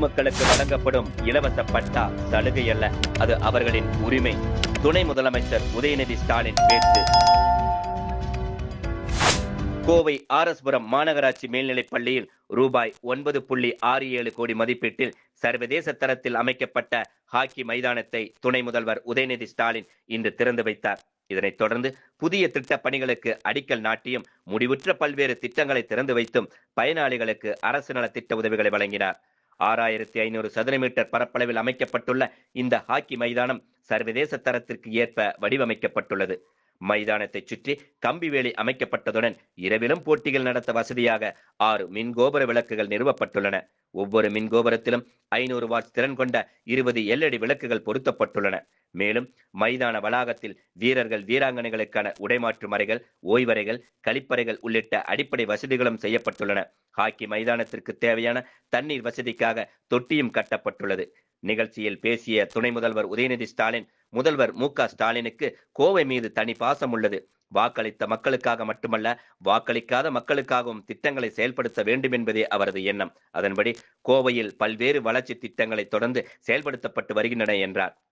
பொதுமக்களுக்கு வழங்கப்படும் இலவச பட்டா சலுகை அல்ல அது அவர்களின் உரிமை. துணை முதலமைச்சர் உதயநிதி ஸ்டாலின் பேச்சு. கோவை ஆரஸ்புரம் மாநகராட்சி மேல்நிலைப் பள்ளியில் ரூபாய் ஒன்பது புள்ளி ஆறு ஏழு கோடி மதிப்பீட்டில் சர்வதேச தரத்தில் அமைக்கப்பட்ட ஹாக்கி மைதானத்தை துணை முதல்வர் உதயநிதி ஸ்டாலின் இன்று திறந்து வைத்தார். இதனைத் தொடர்ந்து புதிய திட்டப் பணிகளுக்கு அடிக்கல் நாட்டியும் முடிவுற்ற பல்வேறு திட்டங்களை திறந்து வைத்தும் பயனாளிகளுக்கு அரசு நல திட்ட உதவிகளை வழங்கினார். ஆறாயிரத்தி ஐநூறு சதுர மீட்டர் பரப்பளவில் அமைக்கப்பட்டுள்ள இந்த ஹாக்கி மைதானம் சர்வதேச தரத்திற்கு ஏற்ப வடிவமைக்கப்பட்டுள்ளது. மைதானத்தை சுற்றி கம்பி வேலி அமைக்கப்பட்டதுடன் இரவிலும் போட்டிகள் நடத்த வசதியாக ஆறு மின் கோபுர விளக்குகள் நிறுவப்பட்டுள்ளன. ஒவ்வொரு மின்கோபுரத்திலும் ஐநூறு வாட் திறன் கொண்ட இருபது எல்இடி விளக்குகள் பொருத்தப்பட்டுள்ளன. மேலும் மைதான வளாகத்தில் வீரர்கள் வீராங்கனைகளுக்கான உடைமாற்றும் அறைகள் ஓய்வறைகள் கழிப்பறைகள் உள்ளிட்ட அடிப்படை வசதிகளும் செய்யப்பட்டுள்ளன. ஹாக்கி மைதானத்திற்கு தேவையான தண்ணீர் வசதிக்காக தொட்டியும் கட்டப்பட்டுள்ளது. நிகழ்ச்சியில் பேசிய துணை முதல்வர் உதயநிதி ஸ்டாலின் முதல்வர் மு க ஸ்டாலினுக்கு கோவை மீது தனி பாசம் உள்ளது. வாக்களித்த மக்களுக்காக மட்டுமல்ல வாக்களிக்காத மக்களுக்காகவும் திட்டங்களை செயல்படுத்த வேண்டும் என்பதே அவரது எண்ணம். அதன்படி கோவையில் பல்வேறு வளர்ச்சி திட்டங்களை தொடர்ந்து செயல்படுத்தப்பட்டு வருகின்றன என்றார்.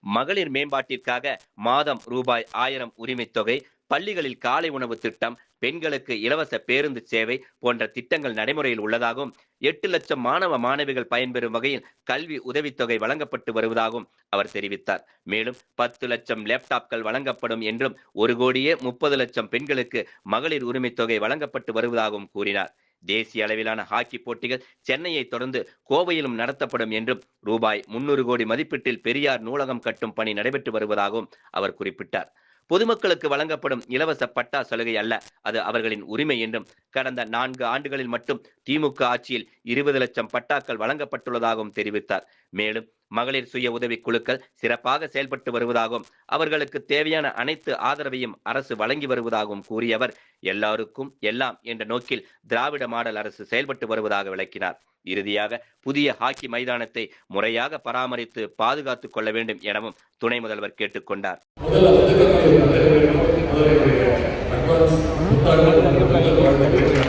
மகளிர் மேம்பாட்டிற்காக மாதம் ரூபாய் ஆயிரம் உரிமைத் தொகை பள்ளிகளில் காலை உணவு திட்டம் பெண்களுக்கு இலவச பேருந்து சேவை போன்ற திட்டங்கள் நடைமுறையில் உள்ளதாகவும் எட்டு லட்சம் மாணவ மாணவிகள் பயன்பெறும் வகையில் கல்வி உதவித்தொகை வழங்கப்பட்டு வருவதாகவும் அவர் தெரிவித்தார். மேலும் பத்து லட்சம் லேப்டாப்கள் வழங்கப்படும் என்றும் ஒரு கோடியே முப்பது லட்சம் பெண்களுக்கு மகளிர் உரிமைத் தொகை வழங்கப்பட்டு வருவதாகவும் கூறினார். தேசிய அளவிலான ஹாக்கி போட்டிகள் சென்னையை தொடர்ந்து கோவையிலும் நடத்தப்படும் என்றும் ரூபாய் முன்னூறு கோடி மதிப்பீட்டில் பெரியார் நூலகம் கட்டும் பணி நடைபெற்று வருவதாகவும் அவர் குறிப்பிட்டார். பொதுமக்களுக்கு வழங்கப்படும் இலவச பட்டா சலுகை அல்ல. அது அவர்களின் உரிமை என்றும் கடந்த நான்கு ஆண்டுகளில் மட்டும் திமுக ஆட்சியில் இருபது லட்சம் பட்டாக்கள் வழங்கப்பட்டுள்ளதாகவும் தெரிவித்தார். மேலும் மகளிர் சுய உதவி குழுக்கள் சிறப்பாக செயல்பட்டு வருவதாகவும் அவர்களுக்கு தேவையான அனைத்து ஆதரவையும் அரசு வழங்கி வருவதாகவும் கூறியவர். எல்லாருக்கும் எல்லாம் என்ற நோக்கில் திராவிட மாடல் அரசு செயல்பட்டு வருவதாக விளக்கினார். இறுதியாக புதிய ஹாக்கி மைதானத்தை முறையாக பராமரித்து பாதுகாத்துக் கொள்ள வேண்டும் எனவும் துணை முதல்வர் கேட்டுக்கொண்டார் முதல்ல புத்தகங்களை முதலில் முதலில் அட்வான்ஸ் புத்தாண்டு முதல் வாழ்த்துக்களை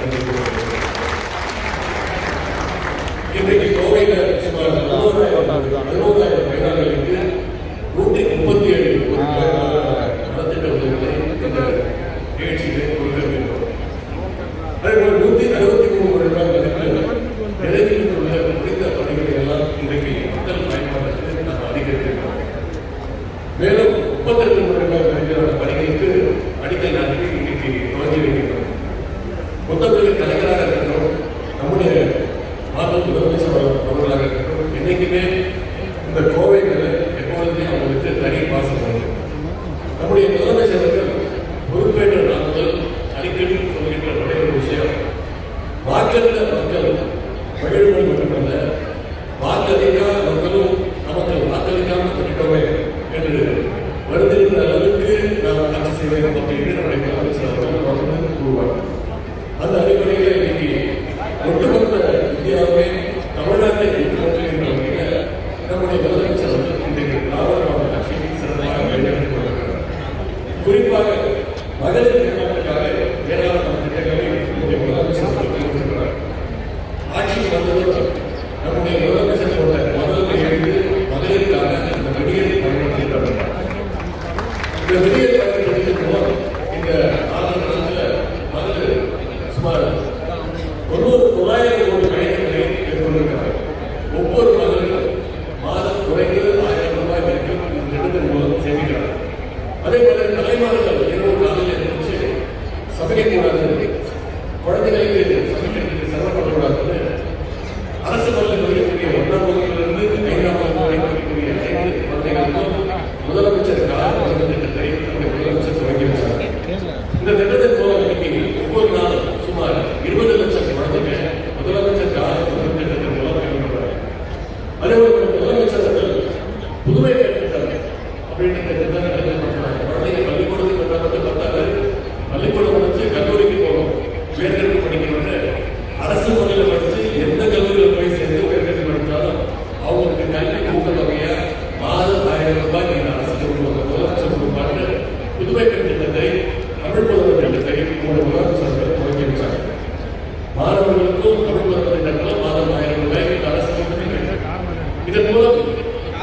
இன்றைக்கு கோவையில் சுமார் அறுபதாயிரம் அறுபதாயிரம் பயனாளிகளுக்கு நூற்றி முப்பத்தி ஏழு கோடி ரூபாய் நலத்திட்ட உதவிகளை இந்த நிகழ்ச்சியிலே கொடுத்திருக்கின்றோம் அதேபோல் நூற்றி அறுபத்தி மூணு கோடி ரூபாய் மதிப்பில் நிலையில் உள்ள முடிந்த பணிகளை எல்லாம் இன்றைக்கு மக்கள் பயன்பாட்டுக்கு நாம் அதிகரித்திருக்கிறோம் மேலும் முப்பத்தெட்டு ரெண்டு பணிகளுக்கு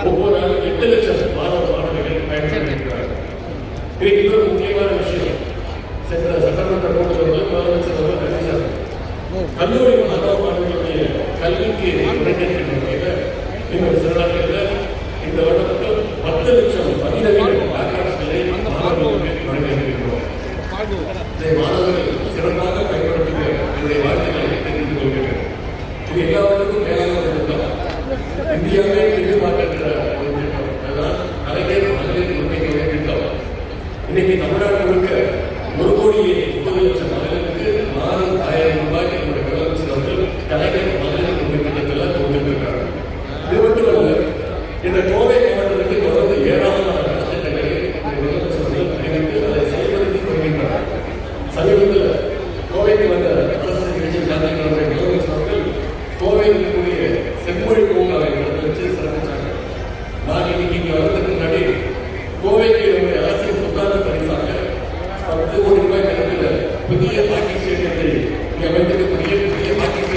ஒவ்வொரு எட்டு லட்சம் மாணவ மாணவிகள் பயன்படுத்துகிறார்கள் இன்னொரு முக்கியமான Pues tú ya puedes decir que te, ya vente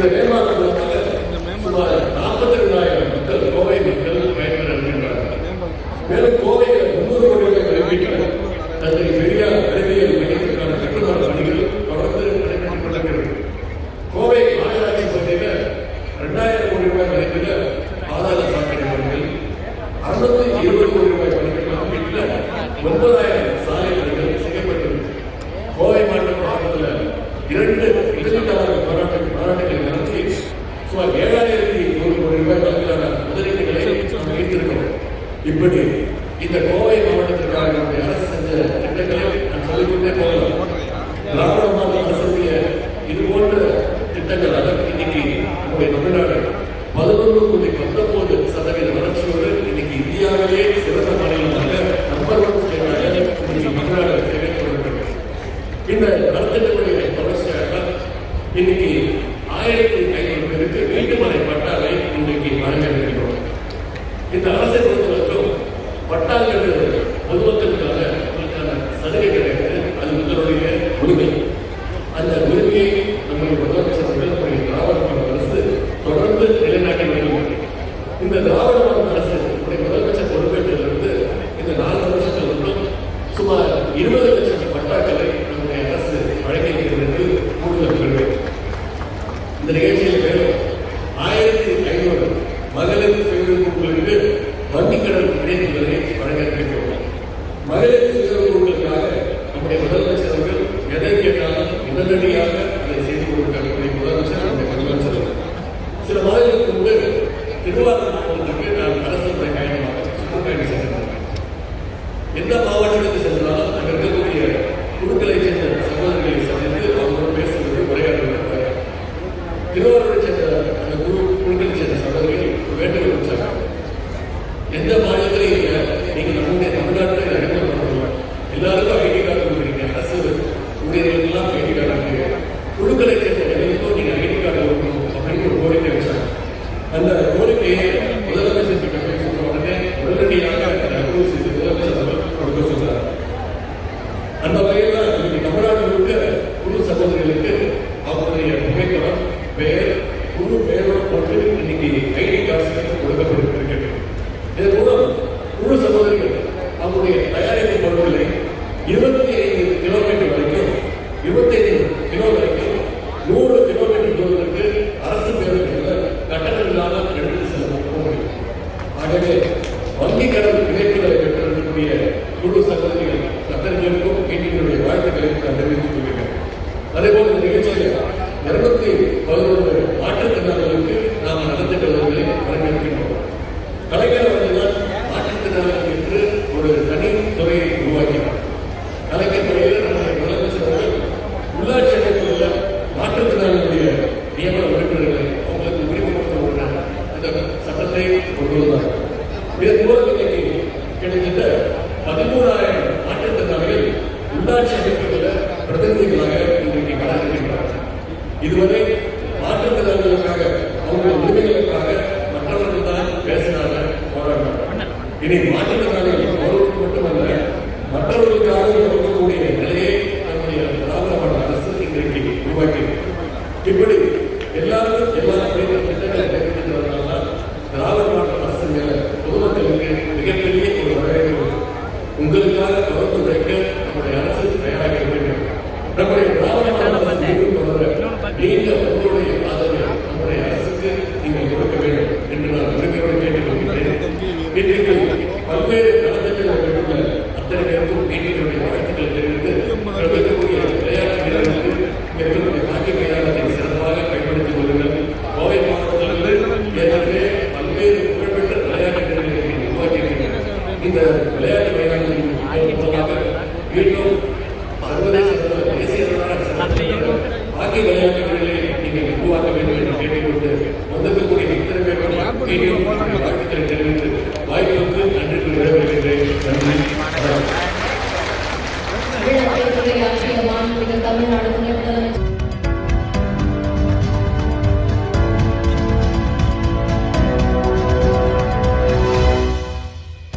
இந்த மே மாதங்களாக சுமார் நாற்பத்தி ரெண்டாயிரம் மக்கள் கோவை மக்கள் பயன்பெறுகின்றார்கள் மேலும் கோவையில் முன்னூறு கோடி கல்விக்கான தந்தை பெரியார் அறிவியல் மையத்திற்கான கட்டுமான பணிகள் தொடர்ந்து நடைபெற்றுக் கொண்டிருக்கிறது. கோவை மாநகராட்சி பகுதியில் ரெண்டாயிரம் கோடி ரூபாய் மதிப்பில் ஆதார சாக்கடை பணிகள் அறுநூத்தி இருபது கோடி ரூபாய் பணிகள் ஒன்பதாயிரம் போன்ற திட்டங்கள் அதற்கு இன்னைக்கு நம்முடைய தமிழ்நாடு பதினொன்று கோடி பத்தொன்பது இந்த நிகழ்ச்சியில் மேலும் ஆயிரத்தி ஐநூறு மகளிர் சுயகுழுக்களுக்கு வங்கிக்கடன் இணைப்புகளை வழங்க இருக்கிறோம் மகளிர் சுயகுழுக்களுக்காக நம்முடைய முதலமைச்சர் அவர்கள் எதை கேட்டாலும் உடனடியாக அதை செய்து கொடுக்கக்கூடிய முதலமைச்சர் நம்முடைய முதலமைச்சர் சில மாதங்களுக்கு முன்பு திருவாரூர் மாவட்டத்திற்கு நான் அரசு முறை பயணமாக சுற்றுப்பயணம் செய்திருந்தேன். எந்த மாவட்டத்திற்கு சென்றாலும் அங்கே இருக்கக்கூடிய குழுக்களை You ഇവിടെ എല്ലാവരും நீங்கள் உருவாக்க வேண்டும் என்று கேட்டுக்கொண்டு வந்திருக்கக்கூடிய இத்தனை பேரும் வாழ்த்துக்களை தெரிவித்து வாய்ப்புக்கு நன்றி விடைபெறுகின்றேன் நன்றி தமிழ்நாடு